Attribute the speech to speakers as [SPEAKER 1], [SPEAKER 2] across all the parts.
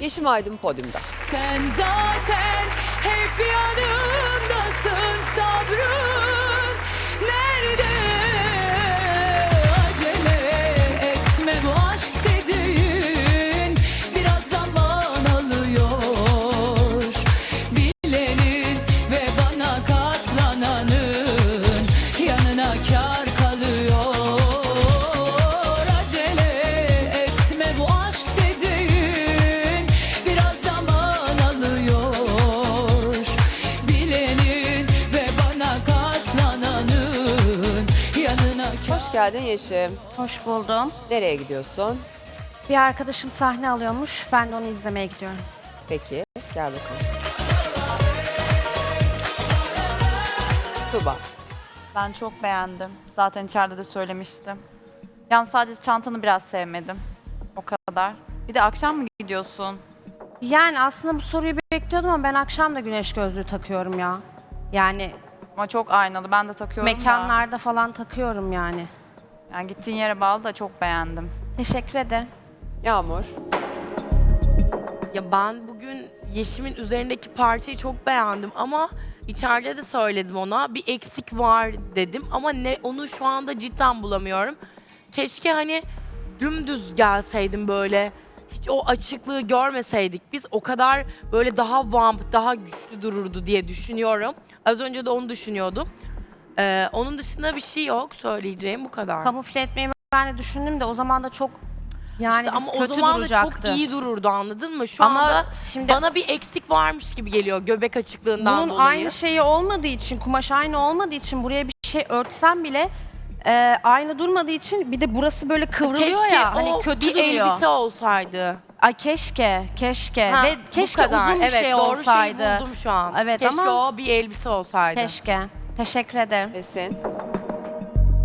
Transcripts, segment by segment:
[SPEAKER 1] Yeşim Aydın podyumda.
[SPEAKER 2] Sen zaten hep yanımdasın sabrın nerede?
[SPEAKER 1] Geldin Yeşim.
[SPEAKER 3] Hoş buldum.
[SPEAKER 1] Nereye gidiyorsun?
[SPEAKER 3] Bir arkadaşım sahne alıyormuş. Ben de onu izlemeye gidiyorum.
[SPEAKER 1] Peki gel bakalım. Tuba.
[SPEAKER 4] Ben çok beğendim. Zaten içeride de söylemiştim. Yani sadece çantanı biraz sevmedim. O kadar. Bir de akşam mı gidiyorsun?
[SPEAKER 3] Yani aslında bu soruyu bekliyordum ama ben akşam da güneş gözlüğü takıyorum ya. Yani
[SPEAKER 4] Ama çok aynalı. Ben de takıyorum da.
[SPEAKER 3] mekanlarda falan takıyorum yani.
[SPEAKER 4] Yani gittiğin yere bağlı da çok beğendim.
[SPEAKER 3] Teşekkür ederim.
[SPEAKER 1] Yağmur.
[SPEAKER 5] Ya ben bugün Yeşim'in üzerindeki parçayı çok beğendim ama içeride de söyledim ona bir eksik var dedim ama ne onu şu anda cidden bulamıyorum. Keşke hani dümdüz gelseydim böyle hiç o açıklığı görmeseydik biz o kadar böyle daha vamp daha güçlü dururdu diye düşünüyorum. Az önce de onu düşünüyordum. Ee, onun dışında bir şey yok söyleyeceğim bu kadar.
[SPEAKER 3] Kamufle etmeyi ben de düşündüm de o zaman da çok yani
[SPEAKER 5] İşte ama o
[SPEAKER 3] kötü
[SPEAKER 5] zaman
[SPEAKER 3] duracaktı.
[SPEAKER 5] da çok iyi dururdu anladın mı? Şu
[SPEAKER 3] Ama
[SPEAKER 5] anda
[SPEAKER 3] şimdi
[SPEAKER 5] bana bir eksik varmış gibi geliyor göbek açıklığından
[SPEAKER 3] bunun
[SPEAKER 5] dolayı.
[SPEAKER 3] aynı şeyi olmadığı için, kumaş aynı olmadığı için buraya bir şey örtsem bile e, aynı durmadığı için bir de burası böyle kıvrılıyor
[SPEAKER 5] Keşke
[SPEAKER 3] ya hani
[SPEAKER 5] o
[SPEAKER 3] kötü
[SPEAKER 5] bir
[SPEAKER 3] duruyor.
[SPEAKER 5] elbise olsaydı.
[SPEAKER 3] Ay keşke, keşke
[SPEAKER 5] Ha,
[SPEAKER 3] ve
[SPEAKER 5] bu
[SPEAKER 3] keşke
[SPEAKER 5] kadar.
[SPEAKER 3] uzun bir
[SPEAKER 5] evet,
[SPEAKER 3] şey
[SPEAKER 5] doğru
[SPEAKER 3] olsaydı.
[SPEAKER 5] şeyi buldum şu an.
[SPEAKER 3] Evet,
[SPEAKER 5] Keşke
[SPEAKER 3] ama-
[SPEAKER 5] o bir elbise olsaydı.
[SPEAKER 3] Keşke. Teşekkür ederim.
[SPEAKER 1] Esin.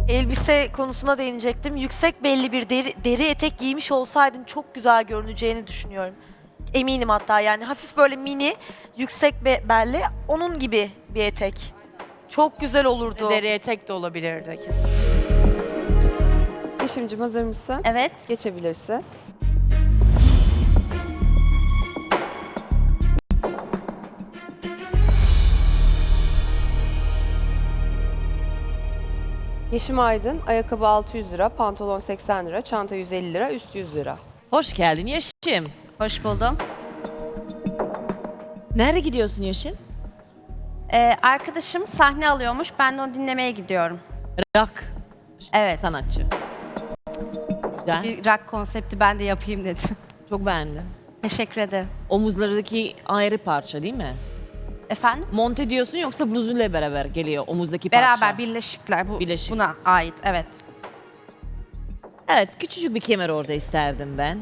[SPEAKER 6] Elbise konusuna değinecektim. Yüksek belli bir deri, deri etek giymiş olsaydın çok güzel görüneceğini düşünüyorum. Eminim hatta yani hafif böyle mini, yüksek be- belli onun gibi bir etek. Çok güzel olurdu.
[SPEAKER 5] Deri etek de olabilirdi kesin.
[SPEAKER 1] Yeşim'cim hazır mısın?
[SPEAKER 3] Evet.
[SPEAKER 1] Geçebilirsin. Yeşim Aydın, ayakkabı 600 lira, pantolon 80 lira, çanta 150 lira, üst 100 lira.
[SPEAKER 7] Hoş geldin Yeşim.
[SPEAKER 3] Hoş buldum.
[SPEAKER 7] Nereye gidiyorsun Yeşim?
[SPEAKER 3] Ee, arkadaşım sahne alıyormuş. Ben de onu dinlemeye gidiyorum.
[SPEAKER 7] Rock
[SPEAKER 3] Evet.
[SPEAKER 7] sanatçı. Güzel.
[SPEAKER 3] Bir rock konsepti ben de yapayım dedim.
[SPEAKER 7] Çok beğendim.
[SPEAKER 3] Teşekkür ederim.
[SPEAKER 7] Omuzlardaki ayrı parça değil mi?
[SPEAKER 3] Efendim?
[SPEAKER 7] Monte diyorsun yoksa bluzuyla beraber geliyor omuzdaki parça.
[SPEAKER 3] Beraber birleşikler. Bu
[SPEAKER 7] Birleşik.
[SPEAKER 3] buna ait. Evet.
[SPEAKER 7] Evet küçücük bir kemer orada isterdim ben.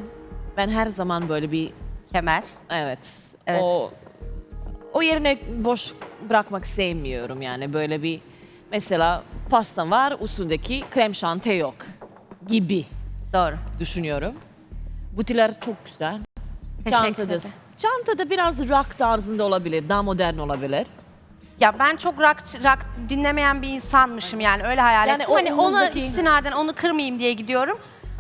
[SPEAKER 7] Ben her zaman böyle bir
[SPEAKER 3] Kemer.
[SPEAKER 7] evet,
[SPEAKER 3] Evet.
[SPEAKER 7] o o yerine boş bırakmak sevmiyorum yani böyle bir mesela pastan var üstündeki krem şanti yok gibi
[SPEAKER 3] Doğru.
[SPEAKER 7] düşünüyorum. Butiler çok güzel.
[SPEAKER 3] Teşekkür
[SPEAKER 7] Çantada,
[SPEAKER 3] ederim.
[SPEAKER 7] Çantada biraz rock tarzında olabilir, daha modern olabilir.
[SPEAKER 3] Ya ben çok rock, rock dinlemeyen bir insanmışım yani öyle hayal
[SPEAKER 7] Yani
[SPEAKER 3] ettim.
[SPEAKER 7] o
[SPEAKER 3] Hani ona istinaden onu kırmayayım diye gidiyorum.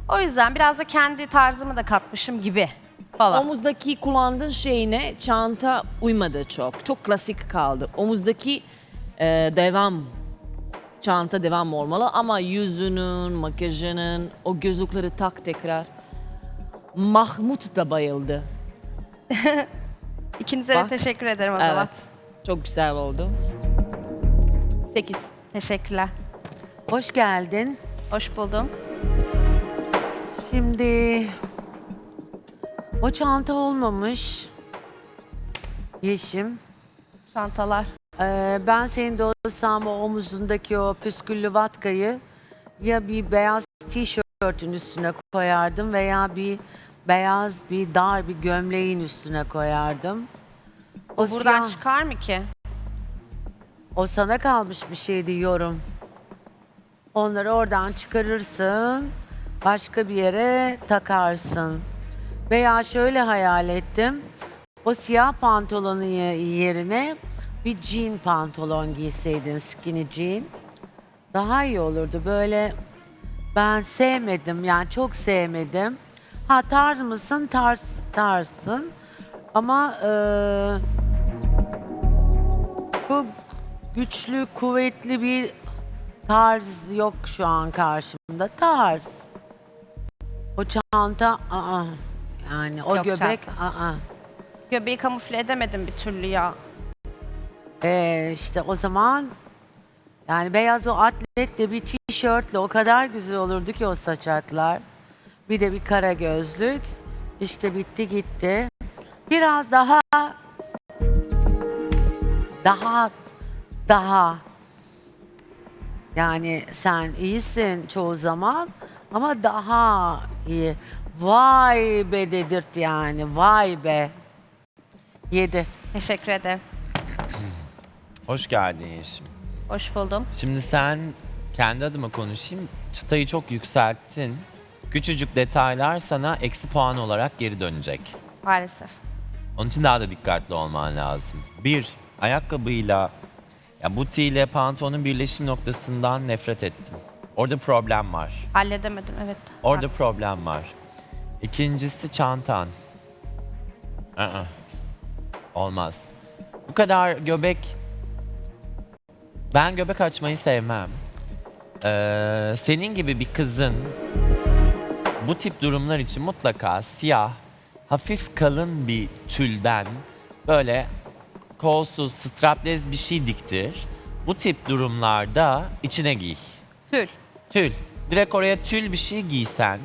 [SPEAKER 3] O yüzden biraz da kendi tarzımı da katmışım gibi falan.
[SPEAKER 7] Omuzdaki kullandığın şeyine çanta uymadı çok. Çok klasik kaldı. Omuzdaki e, devam, çanta devam olmalı ama yüzünün, makyajının, o gözlükleri tak tekrar. Mahmut da bayıldı.
[SPEAKER 3] İkinize de
[SPEAKER 7] Bak.
[SPEAKER 3] teşekkür ederim o zaman.
[SPEAKER 7] Evet, çok güzel oldu. 8.
[SPEAKER 3] Teşekkürler.
[SPEAKER 8] Hoş geldin.
[SPEAKER 3] Hoş buldum.
[SPEAKER 8] Şimdi o çanta olmamış. Yeşim.
[SPEAKER 3] Çantalar.
[SPEAKER 8] Ee, ben senin de olsam o omuzundaki o püsküllü vatkayı ya bir beyaz tişörtün üstüne koyardım veya bir beyaz bir dar bir gömleğin üstüne koyardım. O
[SPEAKER 3] Buradan
[SPEAKER 8] siyah-
[SPEAKER 3] çıkar mı ki?
[SPEAKER 8] O sana kalmış bir şey diyorum. Onları oradan çıkarırsın, başka bir yere takarsın. Veya şöyle hayal ettim. O siyah pantolonun ye- yerine bir jean pantolon giyseydin, skinny jean. Daha iyi olurdu. Böyle ben sevmedim yani çok sevmedim. Ha tarz mısın? Tarz, tarzsın. Ama eee, bu güçlü, kuvvetli bir tarz yok şu an karşımda. Tarz. O çanta, aa. Yani o
[SPEAKER 3] Yok
[SPEAKER 8] göbek, aa.
[SPEAKER 3] Göbeği kamufle edemedim bir türlü ya.
[SPEAKER 8] Ee, işte o zaman yani beyaz o atletle bir tişörtle o kadar güzel olurdu ki o saçaklar. Bir de bir kara gözlük. İşte bitti gitti. Biraz daha daha daha yani sen iyisin çoğu zaman ama daha iyi. Vay be dedirt yani. Vay be. Yedi.
[SPEAKER 3] Teşekkür ederim.
[SPEAKER 9] Hoş geldin Yeşim.
[SPEAKER 3] Hoş buldum.
[SPEAKER 9] Şimdi sen kendi adıma konuşayım. Çıtayı çok yükselttin. Küçücük detaylar sana eksi puan olarak geri dönecek.
[SPEAKER 3] Maalesef.
[SPEAKER 9] Onun için daha da dikkatli olman lazım. Bir, ayakkabıyla, ya butiğiyle pantolonun birleşim noktasından nefret ettim. Orada problem var.
[SPEAKER 3] Halledemedim evet.
[SPEAKER 9] Orada problem var. İkincisi çantan. Aa, olmaz. Bu kadar göbek... Ben göbek açmayı sevmem. Ee, senin gibi bir kızın bu tip durumlar için mutlaka siyah, hafif kalın bir tülden böyle kolsuz, strapless bir şey diktir. Bu tip durumlarda içine giy.
[SPEAKER 3] Tül.
[SPEAKER 9] Tül. Direkt oraya tül bir şey giysen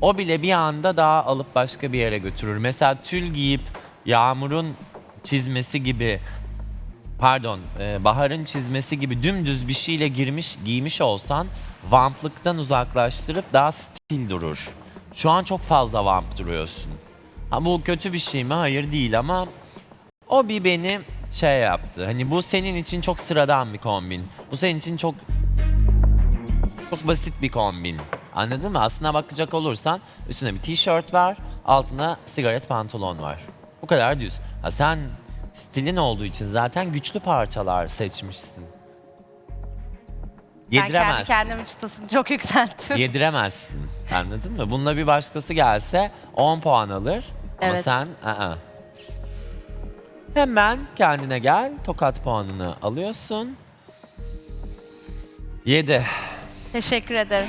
[SPEAKER 9] o bile bir anda daha alıp başka bir yere götürür. Mesela tül giyip Yağmur'un çizmesi gibi pardon e, Bahar'ın çizmesi gibi dümdüz bir şeyle girmiş giymiş olsan vamplıktan uzaklaştırıp daha stil durur. Şu an çok fazla vamp duruyorsun. Ha, bu kötü bir şey mi? Hayır değil ama o bir beni şey yaptı. Hani bu senin için çok sıradan bir kombin. Bu senin için çok çok basit bir kombin. Anladın mı? Aslına bakacak olursan üstüne bir tişört var, altına sigaret pantolon var. Bu kadar düz. Ha sen stilin olduğu için zaten güçlü parçalar seçmişsin.
[SPEAKER 3] Ben kendi
[SPEAKER 9] Yediremezsin.
[SPEAKER 3] kendimin çıtasını çok yükselttim.
[SPEAKER 9] Yediremezsin. Anladın mı? Bununla bir başkası gelse 10 puan alır. Ama
[SPEAKER 3] Evet.
[SPEAKER 9] sen ı Hemen kendine gel. Tokat puanını alıyorsun. 7.
[SPEAKER 3] Teşekkür ederim.